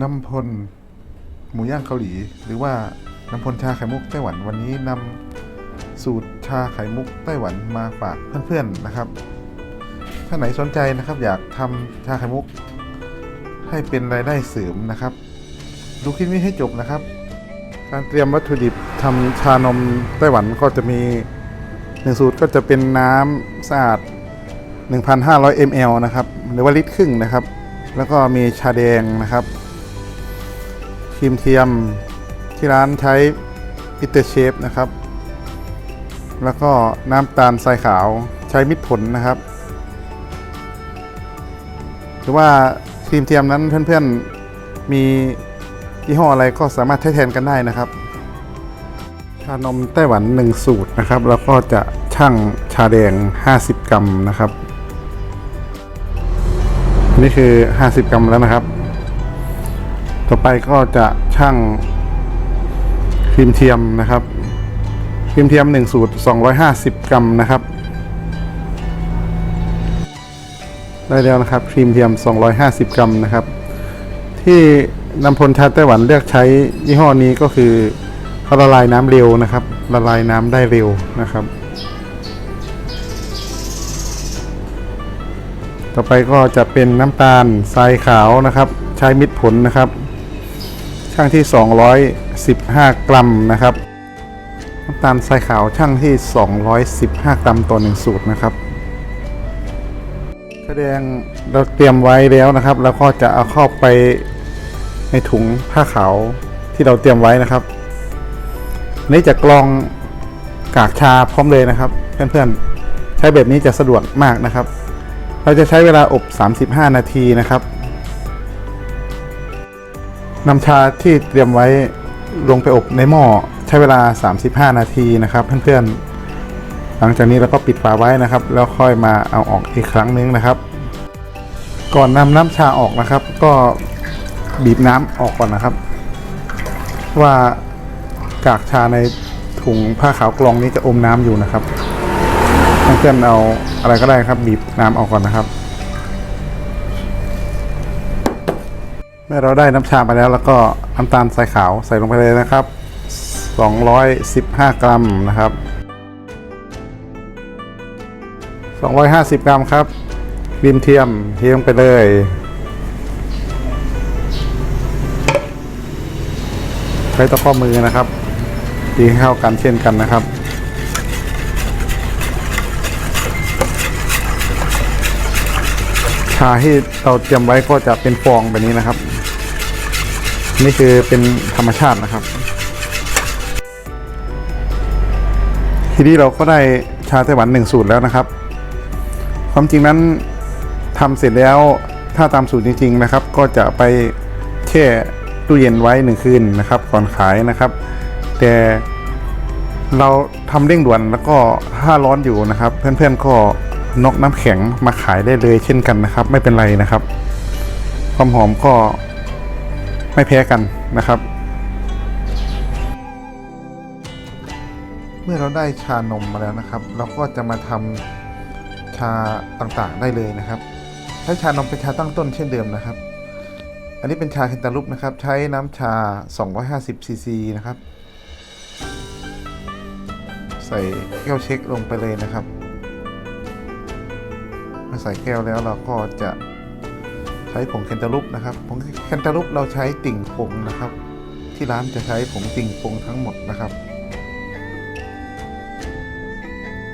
น้ำพลหมูย่างเกาหลี หรือว่าน้ำพลชาไข่มุกไต้หวันวันนี้นำสูตรชาไข่มุกไต้หวันมาฝากเพื่อนๆนะครับ ถ้าไหนสนใจนะครับ อยากทำชาไข่มุก ให้เป็นรายได้เสริมนะครับ ดูคลิปนี้ให้จบนะครับ การเตรียมวัตถุดิบทำชานมไต้หวันก็จะมีหนึ่งสูตรก็จะเป็นน้ำสะอาด 1,500 ml นะครับ หรือว่าลิตรครึ่งนะครับ แล้วก็มีชาแดงนะครับ รีมเทียมที่ร้านใช้พิเตอร์เชฟนะครับ แล้วก็น้ำตาลทรายขาวใช้มิตรผลนะครับหรือว่าครีมเทียมนั้นเพื่อนๆมียี่ห้ออะไรก็สามารถใช้แทนกันได้นะครับ ชานมไต้หวัน 1 สูตรนะครับ แล้วก็จะชั่งชาแดง 50 กรัมนะครับ นี่คือ 50 กรัมแล้วนะครับ ต่อไปก็จะชั่งครีมเทียมนะครับครีมเทียม1สูตร 250 กรัมนะครับ ได้แล้วนะครับครีมเทียม 250 กรัมนะครับ ที่นำพลชาไต้หวันเลือกใช้ยี่ห้อนี้ก็คือเขาละลายน้ำเร็วนะครับ ละลายน้ำได้เร็วนะครับ ต่อไปก็จะเป็นน้ำตาลทรายขาวนะครับ ใช้มิตรผลนะครับ ช่างที่ 215 กรัมนะครับน้ำตาลทรายขาวช่างที่ 215 กรัมต่อ1สูตรนะครับแสดงเราเตรียมไว้แล้วนะครับ แล้วก็จะเอาเข้าไปในถุงผ้าขาวที่เราเตรียมไว้นะครับนนี้จะกรองกากชาพร้อมเลยนะครับ เพื่อนๆ ใช้แบบนี้จะสะดวกมากนะครับ เราจะใช้เวลาอบ 35 นาทีนะครับ นำชาที่เตรียมไว้ลงไปอบในหม้อใช้เวลา 35 นาทีนะครับเพื่อนๆ หลังจากนี้เราก็ปิดฝาไว้นะครับ แล้วค่อยมาเอาออกอีกครั้งนึงนะครับ ก่อนนำน้ำชาออกนะครับ ก็บีบน้ำออกก่อนนะครับ ว่ากากชาในถุงผ้าขาวกรองนี้จะอมน้ำอยู่นะครับเพื่อนๆเอาอะไรก็ได้ครับ บีบน้ำออกก่อนนะครับ เมื่อเราได้น้ำชามาแล้วแล้วก็น้ำตาลทรายขาวใส่ลงไปเลยนะครับ 215 กรัมนะครับ 250 กรัมครับครีมเทียมเทียมไปเลยใช้ตะข้อมือนะครับตีให้เข้ากันเช่นกันนะครับชาที่เราเตรียมไว้ก็จะเป็นฟองแบบนี้นะครับ นี่คือเป็นธรรมชาตินะครับ ทีนี้เราก็ได้ชาไต้หวันหนึ่งสูตรแล้วนะครับ ความจริงนั้นทำเสร็จแล้วถ้าตามสูตรจริง ๆ นะครับ ก็จะไปแช่ตู้เย็นไว้หนึ่งคืนนะครับ ก่อนขายนะครับ แต่เราทำเร่งด่วนแล้วก็ถ้าร้อนอยู่นะครับ เพื่อนๆก็นอกน้ำแข็งมาขายได้เลยเช่นกันนะครับ ไม่เป็นไรนะครับ ความหอมก็ ไม่แพ้กันนะครับ เมื่อเราได้ชานมมาแล้วนะครับ เราก็จะมาทำชาต่างๆได้เลยนะครับ ใช้ชานมเป็นชาตั้งต้นเช่นเดิมนะครับ อันนี้เป็นชาเคนตาลุปนะครับ ใช้น้ำชา 250ซีซีนะครับ ใส่แก้วเช็คลงไปเลยนะครับเมื่อใส่แก้วแล้วเราก็จะ ใช้ผงเคนตาลุปนะครับผงเคนตาลุปเราใช้ติ่งผงนะครับ ที่ร้านจะใช้ผงติ่งผงทั้งหมดนะครับ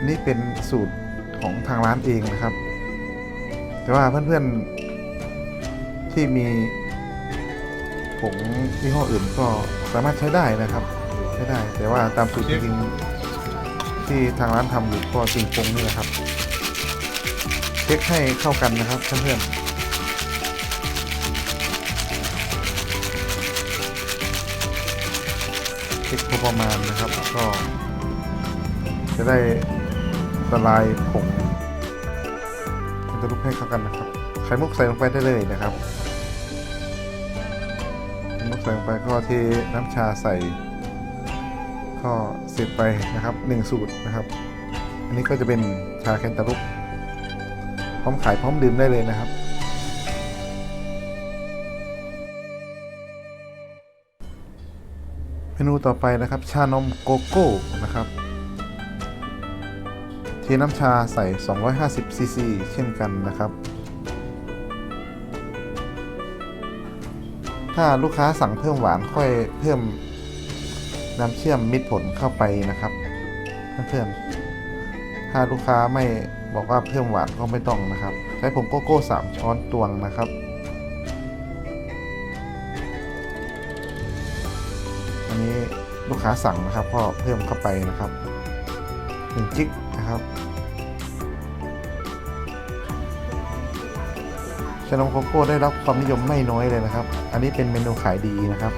นี่เป็นสูตรของทางร้านเองนะครับ แต่ว่าเพื่อนๆที่มีผงยี่ห้ออื่นก็สามารถใช้ได้นะครับใช้ได้ แต่ว่าตามสูตรจริงๆที่ทางร้านทำอยู่ก็ติ่งผงนี่แหละครับ เช็คให้เข้ากันนะครับเพื่อนๆ พอประมาณนะครับ ก็จะได้ละลายผงมันจะลุกให้เข้ากันนะครับ ไข่มุกใส่ลงไปได้เลยนะครับไข่มุกใส่ลงไปก็เทน้ำชาใส่ก็เสร็จไปนะครับหนึ่งสูตรนะครับ อันนี้ก็จะเป็นชาแคนตาลุปพร้อมขายพร้อมดื่มได้เลยนะครับ มนูต่อไปนะครับ ชานมโกโก้นะครับเทน้ำชาใส่ 250ซีซีเช่นกันนะครับ ถ้าลูกค้าสั่งเพิ่มหวานค่อยเพิ่มน้ำเชื่อมมิตรผลเข้าไปนะครับเพื่อนๆถ้าลูกค้าไม่บอกว่าเพิ่มหวานก็ไม่ต้องนะครับ ใช้ผงโกโก้ 3 ช้อนตวงนะครับ นี้ลูกค้าสั่งนะครับก็เพิ่มเข้าไปนะครับหนึ่งจิกนะครับชานมโกโก้ได้รับความนิยมไม่น้อยเลยนะครับ อันนี้เป็นเมนูขายดีนะครับ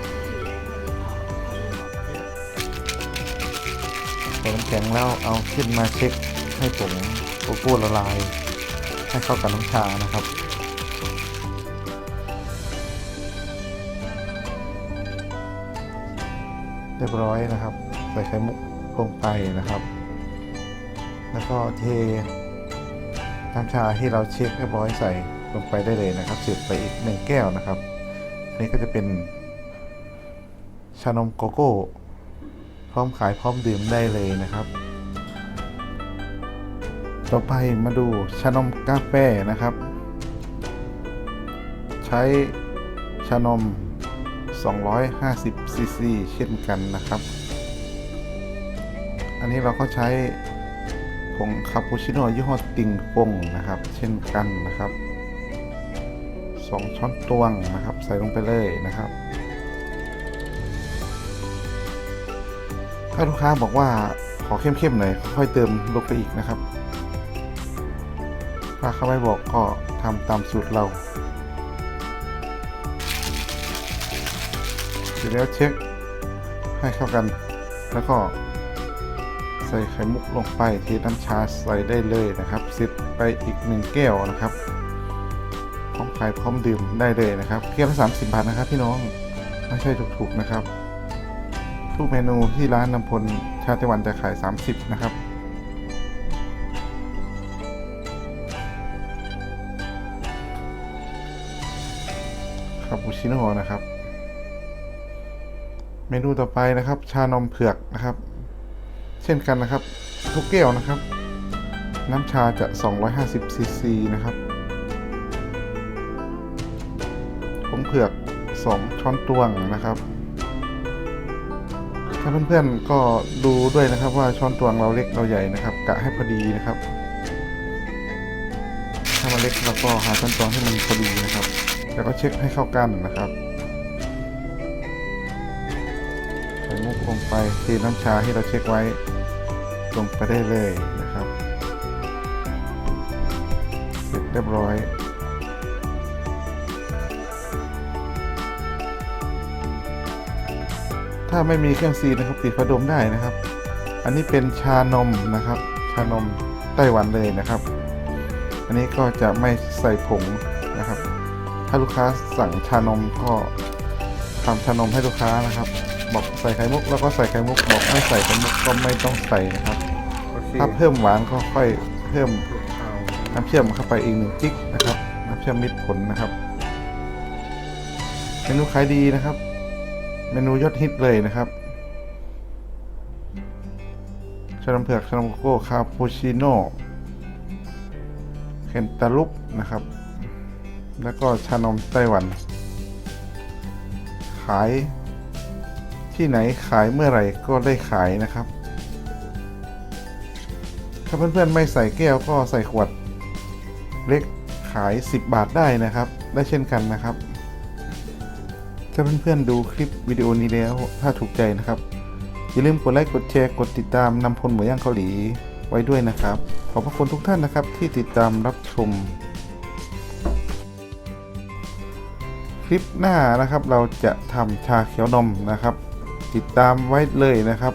ใส่น้ำแข็งแล้วเอาขึ้นมาเช็คให้ผงโกโก้ละลาย ให้เข้ากับน้ำชานะครับ เรียบร้อยนะครับ ใส่ไข่มุกลงไปนะครับ แล้วก็เทน้ำชาที่เราเช็คเรียบร้อยใส่ลงไปได้เลยนะครับเสร็จไปอีกหนึ่งแก้วนะครับอันนี้ก็จะเป็นชานมโกโก้พร้อมขายพร้อมดื่มได้เลยนะครับ ต่อไปมาดูชานมกาแฟนะครับ ใช้ชานม 250 ซีซีเช่นกันนะครับ อันนี้เราก็ใช้ผงคาปูชิโน่ยี่ห้อติงฟงนะครับ เช่นกันนะครับ 2 ช้อนตวงนะครับ ใส่ลงไปเลยนะครับ ถ้าลูกค้าบอกว่าขอเข้มๆหน่อยค่อยเติมลงไปอีกนะครับ ถ้าเขาไม่บอกก็ทำตามสูตรเรา เสร็จแล้วเช็คให้เข้ากัน แล้วก็ใส่ไข่มุกลงไปเทน้ำชาใส่ได้เลยนะครับสร็จไปอีกหนึ่งแก้วนะครับพร้อมขายพร้อมดื่มได้เลยนะครับแก้วละ30บาทนะครับพี่น้องไม่ใช่ถูกๆนะครับ ทุกเมนูที่ร้านนำพลชาติวันจะขาย 30 นะครับคาปูชิโน่นะครับ เมนูต่อไปนะครับ ชานมเผือกนะครับ เช่นกันนะครับ ทุกแก้วนะครับ น้ำชาจะ 250ซีซีนะครับผงเผือก 2 ช้อนตวงนะครับ ถ้าเพื่อนๆก็ดูด้วยนะครับว่าช้อนตวงเราเล็กเราใหญ่นะครับ กะให้พอดีนะครับ ถ้ามันเล็กเราก็หาช้อนตวงให้มันพอดีนะครับ แล้วก็เช็คให้เข้ากันนะครับ ลงไปเทน้ำชาที่เราเช็คไว้ลงไปได้เลยนะครับ เสร็จเรียบร้อย ถ้าไม่มีเครื่องซีนนะครับปิดพัดลมได้นะครับ อันนี้เป็นชานมนะครับ ชานมไต้หวันเลยนะครับ อันนี้ก็จะไม่ใส่ผงนะครับ ถ้าลูกค้าสั่งชานมก็ทำชานมให้ลูกค้านะครับ บอกใส่ไข่มุกแล้วก็ใส่ไข่มุกบอกไม่ใส่ไข่มุกก็ไม่ต้องใส่นะครับ โอเคถ้าเพิ่มหวานก็ค่อยเพิ่มเอาน้ำเชื่อมเข้าไปอีกหนึ่งจิ๊กนะครับน้ำเชื่อมมิตรผลนะครับเมนูขายดีนะครับ เมนูยอดฮิตเลยนะครับชานมเผือกชานมโกโก้คาปูชิโน่เคนตาลุปนะครับ แล้วก็ชานมไต้หวัน ขาย ที่ไหนขายเมื่อไหร่ก็ได้ขายนะครับ ถ้าเพื่อนๆไม่ใส่แก้วก็ใส่ขวดเล็กขาย 10 บาทได้นะครับ ได้เช่นกันนะครับ ถ้าเพื่อนๆดูคลิปวิดีโอนี้แล้วถ้าถูกใจนะครับ อย่าลืมกดไลค์กดแชร์กดติดตามนำพลหมูย่างเกาหลีไว้ด้วยนะครับ ขอบพระคุณทุกท่านนะครับที่ติดตามรับชม คลิปหน้านะครับเราจะทำชาเขียวนมนะครับ ติดตามไว้เลยนะครับ